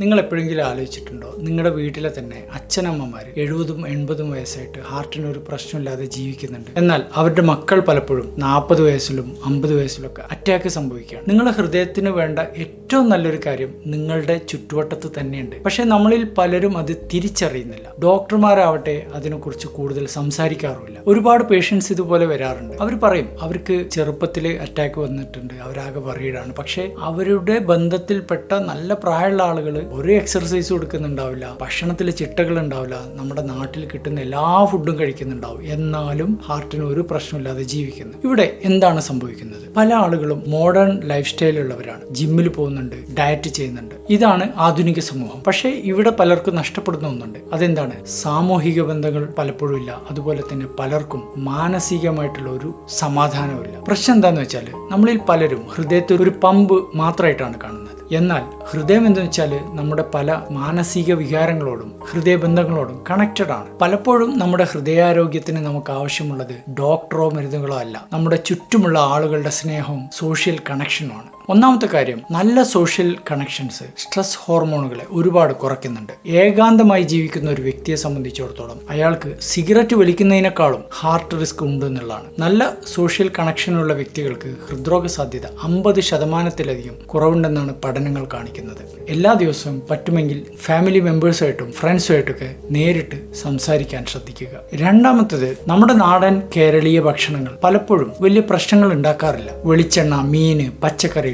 നിങ്ങൾ എപ്പോഴെങ്കിലും ആലോചിച്ചിട്ടുണ്ടോ? നിങ്ങളുടെ വീട്ടിലെ തന്നെ അച്ഛനമ്മമാർ എഴുപതും എൺപതും വയസ്സായിട്ട് ഹാർട്ടിന് ഒരു പ്രശ്നമില്ലാതെ ജീവിക്കുന്നുണ്ട്. എന്നാൽ അവരുടെ മക്കൾ പലപ്പോഴും നാൽപ്പത് വയസ്സിലും അമ്പത് വയസ്സിലൊക്കെ അറ്റാക്ക് സംഭവിക്കുകയാണ്. നിങ്ങളുടെ ഹൃദയത്തിന് വേണ്ട ഏറ്റവും നല്ലൊരു കാര്യം നിങ്ങളുടെ ചുറ്റുവട്ടത്ത് തന്നെയുണ്ട്. പക്ഷെ നമ്മളിൽ പലരും അത് തിരിച്ചറിയുന്നില്ല. ഡോക്ടർമാരാവട്ടെ അതിനെക്കുറിച്ച് കൂടുതൽ സംസാരിക്കാറുമില്ല. ഒരുപാട് പേഷ്യൻസ് ഇതുപോലെ വരാറുണ്ട്. അവർ പറയും അവർക്ക് ചെറുപ്പത്തിൽ അറ്റാക്ക് വന്നിട്ടുണ്ട് അവരാകെ വറീഡാണ് പക്ഷേ അവരുടെ ബന്ധത്തിൽപ്പെട്ട നല്ല പ്രായമുള്ള ആളുകൾ ഒരു എക്സർസൈസ് കൊടുക്കുന്നുണ്ടാവില്ല ഭക്ഷണത്തിൽ ചിട്ടകൾ ഉണ്ടാവില്ല നമ്മുടെ നാട്ടിൽ കിട്ടുന്ന എല്ലാ ഫുഡും കഴിക്കുന്നുണ്ടാവും. എന്നാലും ഹാർട്ടിന് ഒരു പ്രശ്നമില്ലാതെ ജീവിക്കുന്നു. ഇവിടെ എന്താണ് സംഭവിക്കുന്നത്? പല ആളുകളും മോഡേൺ ലൈഫ് സ്റ്റൈലുള്ളവരാണ് ജിമ്മിൽ പോകുന്നുണ്ട് ഡയറ്റ് ചെയ്യുന്നുണ്ട്. ഇതാണ് ആധുനിക സമൂഹം. പക്ഷേ ഇവിടെ പലർക്കും നഷ്ടപ്പെടുന്ന ഒന്നുണ്ട്. അതെന്താണ്? സാമൂഹിക ബന്ധങ്ങൾ പലപ്പോഴും ഇല്ല. അതുപോലെ തന്നെ പലർക്കും മാനസികമായിട്ടുള്ള ഒരു സമാധാനമില്ല പ്രശ്നം എന്താന്ന് വെച്ചാൽ നമ്മളിൽ പലരും ഹൃദയത്തിൽ ഒരു പമ്പ് മാത്രമായിട്ടാണ് കാണുന്നത്. എന്നാൽ ഹൃദയം എന്ന് വെച്ചാൽ നമ്മുടെ പല മാനസിക വികാരങ്ങളോടും ഹൃദയബന്ധങ്ങളോടും കണക്റ്റഡ് ആണ്. പലപ്പോഴും നമ്മുടെ ഹൃദയാരോഗ്യത്തിന് നമുക്ക് ആവശ്യമുള്ളത് ഡോക്ടറോ മരുന്നുകളോ അല്ല. നമ്മുടെ ചുറ്റുമുള്ള ആളുകളുടെ സ്നേഹവും സോഷ്യൽ കണക്ഷനുമാണ് ഒന്നാമത്തെ കാര്യം നല്ല സോഷ്യൽ കണക്ഷൻസ് സ്ട്രെസ് ഹോർമോണുകളെ ഒരുപാട് കുറയ്ക്കുന്നുണ്ട്. ഏകാന്തമായി ജീവിക്കുന്ന ഒരു വ്യക്തിയെ സംബന്ധിച്ചിടത്തോളം അയാൾക്ക് സിഗരറ്റ് വലിക്കുന്നതിനേക്കാളും ഹാർട്ട് റിസ്ക് ഉണ്ട് എന്നുള്ളതാണ്. നല്ല സോഷ്യൽ കണക്ഷനുള്ള വ്യക്തികൾക്ക് ഹൃദ്രോഗ സാധ്യത അമ്പത് ശതമാനത്തിലധികം കുറവുണ്ടെന്നാണ് പഠനങ്ങൾ കാണിക്കുന്നത്. എല്ലാ ദിവസവും പറ്റുമെങ്കിൽ ഫാമിലി മെമ്പേഴ്സായിട്ടും ഫ്രണ്ട്സുമായിട്ടൊക്കെ നേരിട്ട് സംസാരിക്കാൻ ശ്രദ്ധിക്കുക. രണ്ടാമത്തത് നമ്മുടെ നാടൻ കേരളീയ ഭക്ഷണങ്ങൾ പലപ്പോഴും വലിയ പ്രശ്നങ്ങൾ ഉണ്ടാക്കാറില്ല. വെളിച്ചെണ്ണ മീന്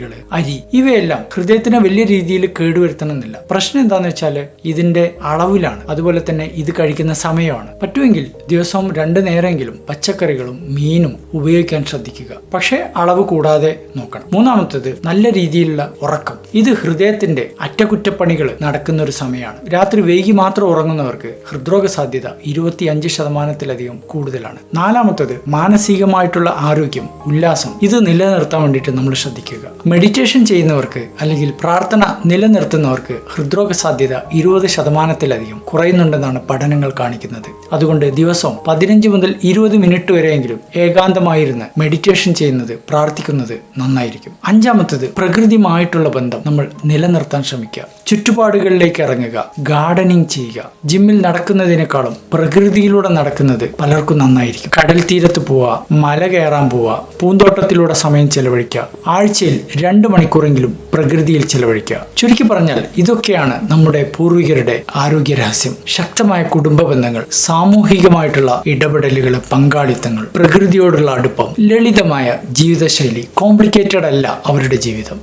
പച്ചക്കറികൾ അരി ഇവയെല്ലാം ഹൃദയത്തിന് വലിയ രീതിയിൽ കേടുവരുത്തണമെന്നില്ല. പ്രശ്നം എന്താന്ന് വെച്ചാൽ ഇതിന്റെ അളവിലാണ്. അതുപോലെ തന്നെ ഇത് കഴിക്കുന്ന സമയമാണ്. പറ്റുമെങ്കിൽ ദിവസവും രണ്ടു നേരമെങ്കിലും പച്ചക്കറികളും മീനും ഉപയോഗിക്കാൻ ശ്രദ്ധിക്കുക. പക്ഷേ അളവ് കൂടാതെ നോക്കണം. മൂന്നാമത്തേത് നല്ല രീതിയിലുള്ള ഉറക്കം. ഇത് ഹൃദയത്തിന്റെ അറ്റകുറ്റപ്പണികൾ നടക്കുന്ന ഒരു സമയമാണ്. രാത്രി വൈകി മാത്രം ഉറങ്ങുന്നവർക്ക് ഹൃദ്രോഗ സാധ്യത ഇരുപത്തി അഞ്ച് ശതമാനത്തിലധികം കൂടുതലാണ്. നാലാമത്തത് മാനസികമായിട്ടുള്ള ആരോഗ്യം ഉല്ലാസം. ഇത് നിലനിർത്താൻ വേണ്ടിയിട്ട് നമ്മൾ ശ്രദ്ധിക്കുക. മെഡിറ്റേഷൻ ചെയ്യുന്നവർക്ക് അല്ലെങ്കിൽ പ്രാർത്ഥന നിലനിർത്തുന്നവർക്ക് ഹൃദ്രോഗ സാധ്യത ഇരുപത് ശതമാനത്തിലധികം കുറയുന്നുണ്ടെന്നാണ് പഠനങ്ങൾ കാണിക്കുന്നത്. അതുകൊണ്ട് ദിവസം പതിനഞ്ച് മുതൽ ഇരുപത് മിനിറ്റ് വരെയെങ്കിലും ഏകാന്തമായിരുന്ന് മെഡിറ്റേഷൻ ചെയ്യുന്നത് പ്രാർത്ഥിക്കുന്നത് നന്നായിരിക്കും. അഞ്ചാമത്തത് പ്രകൃതിയുമായിട്ടുള്ള ബന്ധം നമ്മൾ നിലനിർത്താൻ ശ്രമിക്കുക. ചുറ്റുപാടുകളിലേക്ക് ഇറങ്ങുക ഗാർഡനിങ് ചെയ്യുക. ജിമ്മിൽ നടക്കുന്നതിനേക്കാളും പ്രകൃതിയിലൂടെ നടക്കുന്നത് പലർക്കും നന്നായിരിക്കും. കടൽ തീരത്ത് പോവുക മല കയറാൻ പോവുക പൂന്തോട്ടത്തിലൂടെ സമയം ചെലവഴിക്കുക ആഴ്ചയിൽ രണ്ട് മണിക്കൂറെങ്കിലും പ്രകൃതിയിൽ ചെലവഴിക്കുക. ചുരുക്കി പറഞ്ഞാൽ ഇതൊക്കെയാണ് നമ്മുടെ പൂർവികരുടെ ആരോഗ്യ രഹസ്യം. ശക്തമായ കുടുംബ ബന്ധങ്ങൾ സാമൂഹികമായിട്ടുള്ള ഇടപെടലുകൾ പങ്കാളിത്തങ്ങൾ പ്രകൃതിയോടുള്ള അടുപ്പം ലളിതമായ ജീവിതശൈലി കോംപ്ലിക്കേറ്റഡ് അല്ല അവരുടെ ജീവിതം.